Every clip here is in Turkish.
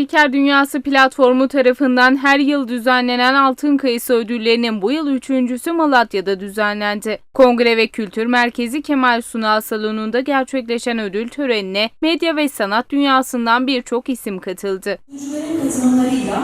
Spiker Dünyası platformu tarafından her yıl düzenlenen Altın Kayısı ödüllerinin bu yıl üçüncüsü Malatya'da düzenlendi. Kongre ve Kültür Merkezi Kemal Sunal Salonu'nda gerçekleşen ödül törenine medya ve sanat dünyasından birçok isim katıldı. oyuncuların katılımlarıyla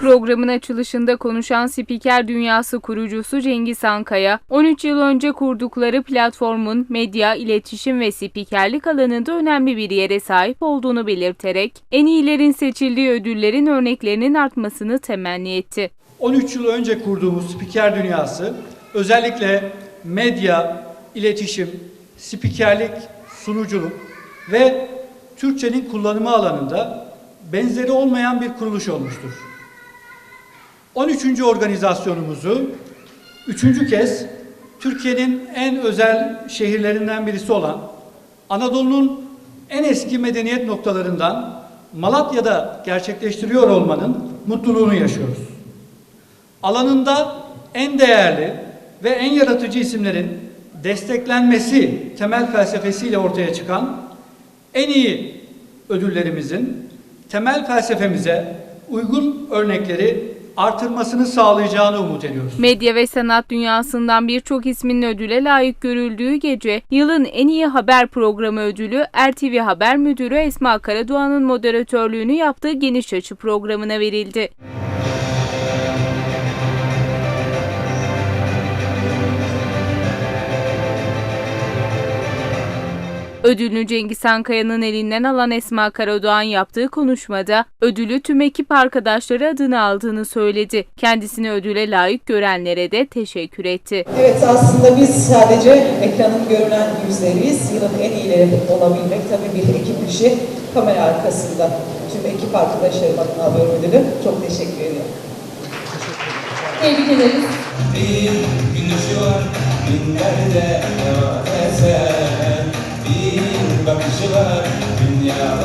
Programın açılışında konuşan Spiker Dünyası kurucusu Cengiz Ankaya, 13 yıl önce kurdukları platformun medya, iletişim ve spikerlik alanında önemli bir yere sahip olduğunu belirterek, en iyilerin seçildiği ödüllerin örneklerinin artmasını temenni etti. 13 yıl önce kurduğumuz spiker dünyası özellikle medya, iletişim, spikerlik, sunuculuk ve Türkçenin kullanımı alanında benzeri olmayan bir kuruluş olmuştur. 13. organizasyonumuzu üçüncü kez Türkiye'nin en özel şehirlerinden birisi olan Anadolu'nun en eski medeniyet noktalarından Malatya'da gerçekleştiriyor olmanın mutluluğunu yaşıyoruz alanında en değerli ve en yaratıcı isimlerin desteklenmesi temel felsefesiyle ortaya çıkan en iyi ödüllerimizin temel felsefemize uygun örnekleri artırmasını sağlayacağını umut ediyoruz. Medya ve sanat dünyasından birçok ismin ödüle layık görüldüğü gece, yılın en iyi haber programı ödülü RTV Haber Müdürü Esma Karadoğan'ın moderatörlüğünü yaptığı Geniş Açı programına verildi. Ödülünü Cengiz Ankaya'nın elinden alan Esma Karadoğan yaptığı konuşmada ödülü tüm ekip arkadaşları adına aldığını söyledi. Kendisini ödüle layık görenlere de teşekkür etti. Evet aslında biz sadece ekranın görünen yüzleriyiz. Yılın en iyileri olabilmek tabii bir ekip işi. Kamera arkasında tüm ekip arkadaşlarım adına alıyorum ödülü. Çok teşekkür ediyorum. tebrik ederiz. Bir güneşi Bir bakışı